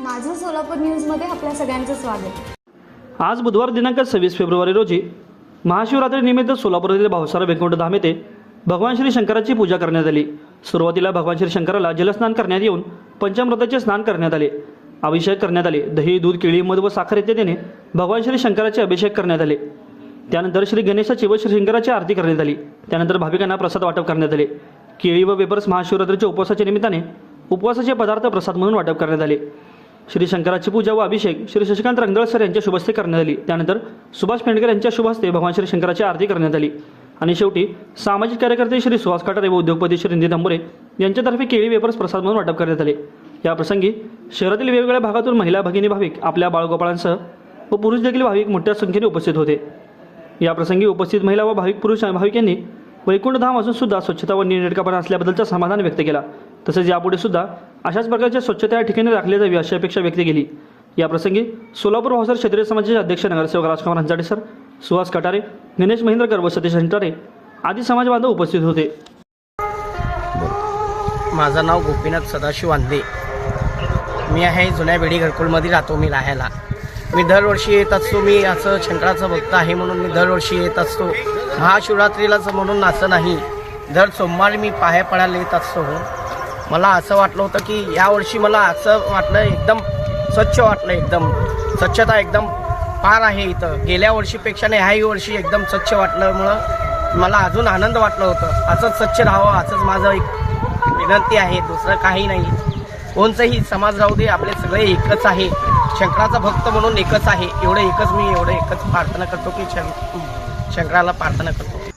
माझं सोलापूर न्यूजमध्ये आपल्या सगळ्यांचं स्वागत. आज बुधवार दिनांक सव्वीस फेब्रुवारी रोजी महाशिवरात्रीनिमित्त निमित्त येथील भावसार वैकुंठ धाम येथे भगवान श्री शंकराची पूजा करण्यात आली. सुरुवातीला भगवान श्री शंकराला जलस्नान करण्यात येऊन पंचामृताचे स्नान करण्यात आले. अभिषेक करण्यात आले. दही दूध केळी मध व साखर इत्यादीने भगवान श्री शंकराचे अभिषेक करण्यात आले. त्यानंतर श्री गणेशाची व श्री शंकराची आरती करण्यात आली. त्यानंतर भाविकांना प्रसाद वाटप करण्यात आले. केळी व वेपर्स महाशिवरात्रीच्या उपवासाच्या निमित्ताने उपवासाचे पदार्थ प्रसाद म्हणून वाटप करण्यात आले. श्री शंकराची पूजा व अभिषेक श्री शशिकांत रंगळ सर यांच्या शुभस्ते करण्यात आली. त्यानंतर सुभाष पेंडकर यांच्या शुभस्ते भगवान श्री शंकराची आरती करण्यात आली. आणि शेवटी सामाजिक कार्यकर्ते श्री सुहास काटारे व उद्योगपती श्री निधी अंबुरे यांच्यातर्फे केळी वेपर्स प्रसाद म्हणून वाटप करण्यात आले. या प्रसंगी शहरातील वेगवेगळ्या भागातून महिला भगिनी भाविक आपल्या बाळगोपाळांसह व पुरुष देखील भाविक मोठ्या संख्येने उपस्थित होते. या प्रसंगी उपस्थित महिला व भाविक पुरुष भाविक यांनी वैकुंठ धाम असून सुद्धा स्वच्छता व नीटनेटकापणा असल्याबद्दलचा समाधान व्यक्त केला. तसेच यापुढे सुद्धा अशाच प्रकारच्या स्वच्छता या ठिकाणी राखली जावी अशी अपेक्षा व्यक्त केली. या प्रसंगी सोलापूर भावसर क्षेत्रीय समाजाचे अध्यक्ष नगरसेवक राजकुमार हंजाडे सर सुहास कटारे गणेश महेंद्रकर व सतीश हंटारे आदी समाज बांधव उपस्थित होते. माझं नाव गोपीनाथ सदाशिव वांदे. मी आहे जुन्या बेडी घरकुलमध्ये राहतो मी राहायला. मी दरवर्षी येत असतो मी असं शंकराचं भक्त आहे म्हणून मी दरवर्षी येत असतो. महाशिवरात्रीलाच म्हणून असं नाही दर सोमवारी मी पाया पडायला येत असतो. मला असं वाटलं होतं की यावर्षी मला असं वाटलं एकदम स्वच्छ वाटलं एकदम. स्वच्छता एकदम पार आहे इथं. गेल्या वर्षीपेक्षा नाही ह्याही वर्षी एकदम स्वच्छ वाटल्यामुळं मला अजून आनंद वाटलं होतं. असंच स्वच्छ राहावं असंच माझं एक विनंती आहे. दुसरं काही नाही. कोणचंही समाज राहू दे आपले सगळे एकच आहे. शंकराचा भक्त म्हणून एकच आहे. एवढं एकच मी एवढं एकच प्रार्थना करतो की शं शंकराला प्रार्थना करतो.